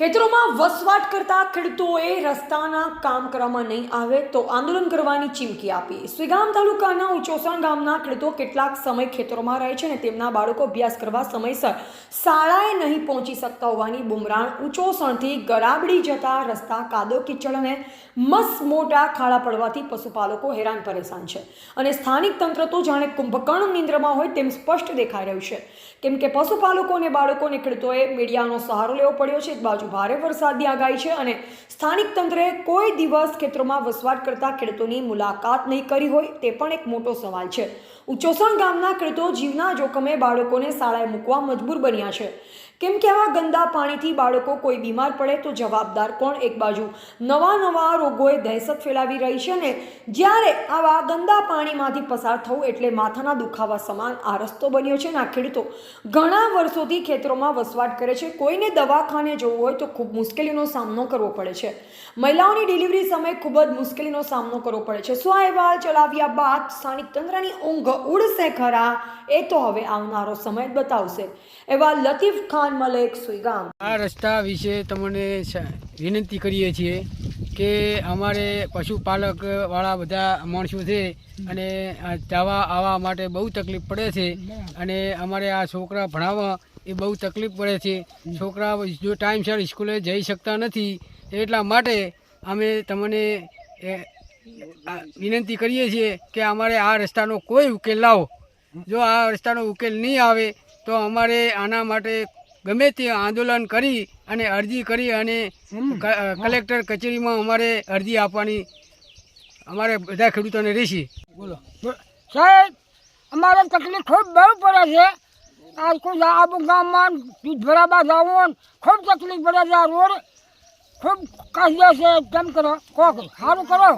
ખેતરોમાં વસવાટ કરતા ખેડૂતોએ રસ્તાના કામ કરવામાં નહીં આવે તો આંદોલન કરવાની ચીમકી આપી. સ્વીગામ તાલુકાના ઉચોસણ ગામના ખેડૂતો કેટલાક સમય ખેતરોમાં રહે છે અને તેમના બાળકો અભ્યાસ કરવા સમયસર શાળાએ નહીં પહોંચી શકતા હોવાની બુમરાણ ઉચોસણથી ગરાબડી જતા રસ્તા કાદો, કીચડ અને મસ મોટા ખાડા પડવાથી પશુપાલકો હેરાન પરેશાન છે. અને સ્થાનિક તંત્ર તો જાણે કુંભકર્ણ નિંદ્રમાં હોય તેમ સ્પષ્ટ દેખાઈ રહ્યું છે. કેમ કે પશુપાલકો અને બાળકોને ખેડૂતોએ મીડિયાનો સહારો લેવો પડ્યો છે. એક બાજુ ભારે વરસાદની આગાહી છે અને સ્થાનિક તંત્રએ કોઈ દિવસ ખેતરોમાં વસવાટ કરતા ખેડૂતોની મુલાકાત નહીં કરી હોય તે પણ એક મોટો સવાલ છે. ઉચોસણ ગામના ખેડૂતો જીવના જોખમે બાળકોને શાળાએ મૂકવા મજબૂર બન્યા છે. કેમ કે આવા ગંદા પાણીથી બાળકો કોઈ બીમાર પડે તો જવાબદાર કોણ? એક બાજુ નવા નવા રોગોએ દહેશત ફેલાવી રહી છે ને જ્યારે આવા ગંદા પાણીમાંથી પસાર થવું એટલે માથાના દુખાવા સમાન આ રસ્તો બન્યો છે ને આ ખેડૂતો ઘણા વર્ષોથી ખેતરોમાં વસવાટ કરે છે. કોઈને દવાખાને જવું હોય તો ખૂબ મુશ્કેલીનો સામનો કરવો પડે છે. મહિલાઓની ડિલિવરી સમયે ખૂબ જ મુશ્કેલીનો સામનો કરવો પડે છે. શું અહેવાલ ચલાવ્યા બાદ સ્થાનિક તંત્રની ઊંઘ ઉડશે ખરા? એ તો હવે આવનારો સમય બતાવશે. એવા લતીફ ખાન, મલેક, સુઈગામ. આ રસ્તા વિશે તમને વિનંતી કરીએ છીએ કે અમારે પશુપાલકવાળા બધા માણસો છે અને જવા આવવા માટે બહુ તકલીફ પડે છે અને અમારે આ છોકરા ભણાવવા એ બહુ તકલીફ પડે છે. છોકરા જો ટાઈમસર સ્કૂલે જઈ શકતા નથી, એટલા માટે અમે તમને વિનંતી કરીએ છીએ કે અમારે આ રસ્તાનો કોઈ ઉકેલ લાવો. જો આ રસ્તાનો ઉકેલ નહીં આવે, તો અમારે આના માટે ગમે તે આંદોલન કરી અને અરજી કરી અને કલેક્ટર કચેરીમાં અમારે અરજી આપવાની, અમારે બધા ખેડૂતોને રહેશે. બોલો. સાહેબ, અમારે તકલીફ ખૂબ બહુ પડે છે. આ કોઈ આબુ ગામમાં દૂધ ભરાવા જવું ખૂબ તકલીફ પડે છે રોડ. ખૂબ કાઢ્યા છે, કેમ કરો? કોક સારું કરો.